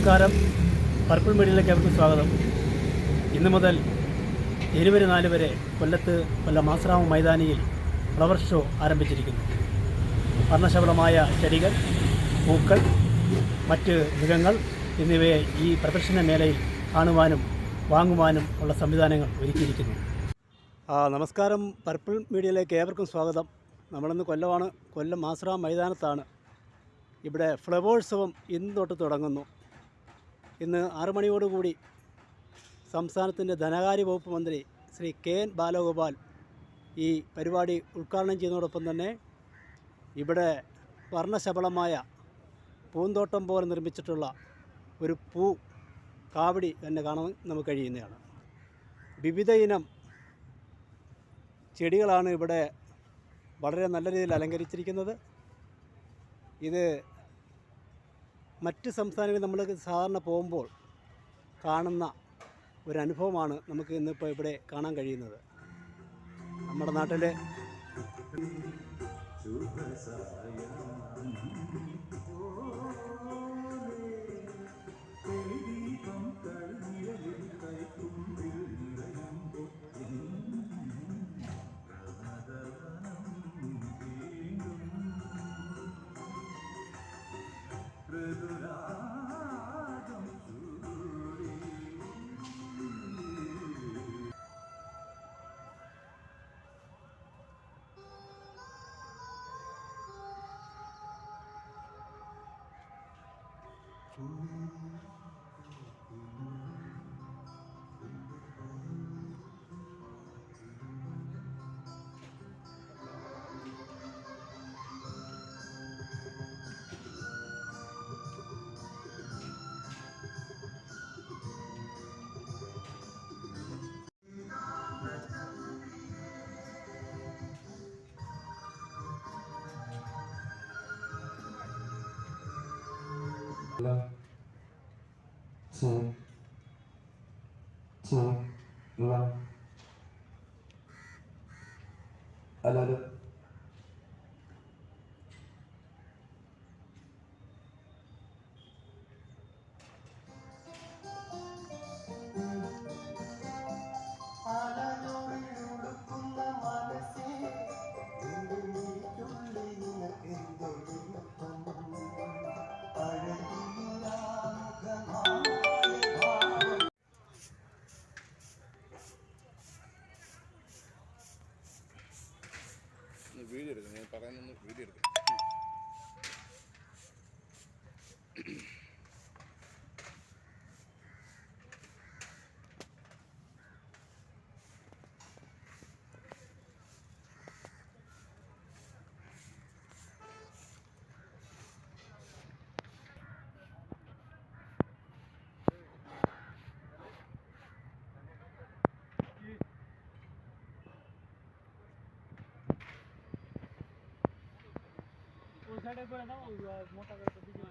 നമസ്കാരം. പർപ്പിൾ മീഡിയയിലേക്ക് അവർക്ക് സ്വാഗതം. ഇന്ന് മുതൽ ജനുവരി നാല് വരെ കൊല്ലത്ത് കൊല്ലം ആശ്രാമ മൈതാനിയിൽ ഫ്ലവർ ഷോ ആരംഭിച്ചിരിക്കുന്നു. വർണശബളമായ ചെടികൾ പൂക്കൾ മറ്റ് മൃഗങ്ങൾ എന്നിവയെ ഈ പ്രദർശന മേളയിൽ കാണുവാനും വാങ്ങുവാനും ഉള്ള സംവിധാനങ്ങൾ ഒരുക്കിയിരിക്കുന്നു. നമസ്കാരം. പർപ്പിൾ മീഡിയയിലേക്ക് ഏവർക്കും സ്വാഗതം. നമ്മളിന്ന് കൊല്ലമാണ്. കൊല്ലം ആശ്രാമ മൈതാനത്താണ്. ഇവിടെ ഫ്ലവേഴ്സവും ഇന്ന് തൊട്ട് തുടങ്ങുന്നു. ഇന്ന് ആറു മണിയോടുകൂടി സംസ്ഥാനത്തിന്റെ ധനകാര്യ വകുപ്പ് മന്ത്രി ശ്രീ കെ എൻ ബാലഗോപാൽ ഈ പരിപാടി ഉദ്ഘാടനം ചെയ്യുന്നതോടൊപ്പം തന്നെ ഇവിടെ വർണശബളമായ പൂന്തോട്ടം പോലെ നിർമ്മിച്ചിട്ടുള്ള ഒരു പൂ കാവടി തന്നെ കാണാൻ നമുക്ക് കഴിയുന്നതാണ്. വിവിധ ഇനം ചെടികളാണ് ഇവിടെ വളരെ നല്ല രീതിയിൽ അലങ്കരിച്ചിരിക്കുന്നത്. ഇത് മറ്റ് സംസ്ഥാനങ്ങളിൽ നമ്മൾ സാധാരണ പോകുമ്പോൾ കാണുന്ന ഒരു അനുഭവമാണ് നമുക്ക് ഇന്നിപ്പോൾ ഇവിടെ കാണാൻ കഴിയുന്നത്. നമ്മുടെ നാട്ടിലെ Ooh. Two. Two. Love. Another. ഒന്ന് വീഡിയോ എടുക്കണം ഞാൻ പറയുന്നൊന്ന് വീഡിയോ എടുക്കണം મોટા કરતા બીજું